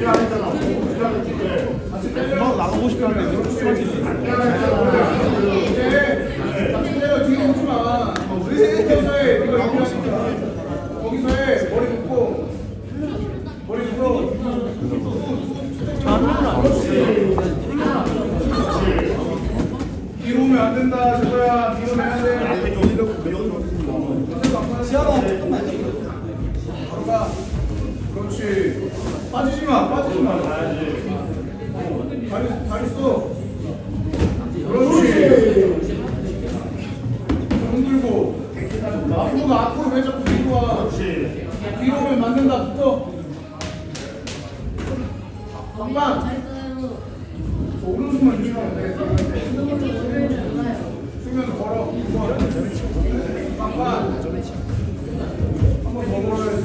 금방 나가고 묶고. 뒤로 오면 안 된다. 저거야. 뒤로 내야 돼. 시야가 조금만 바로 가. 그렇지. 빠지지 마. 빠지지 마. 다리 다리 써. 그렇지. 흔들고. 앞으로 가. 앞으로 왜 자꾸 뒤로 와. 뒤로 오면 맞는다. 붙어. 잠깐. 오른손만 조심하면 돼. 수면 걸어. 잠깐. 한번 더 걸어야지.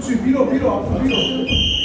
去，逼到逼到，逼到。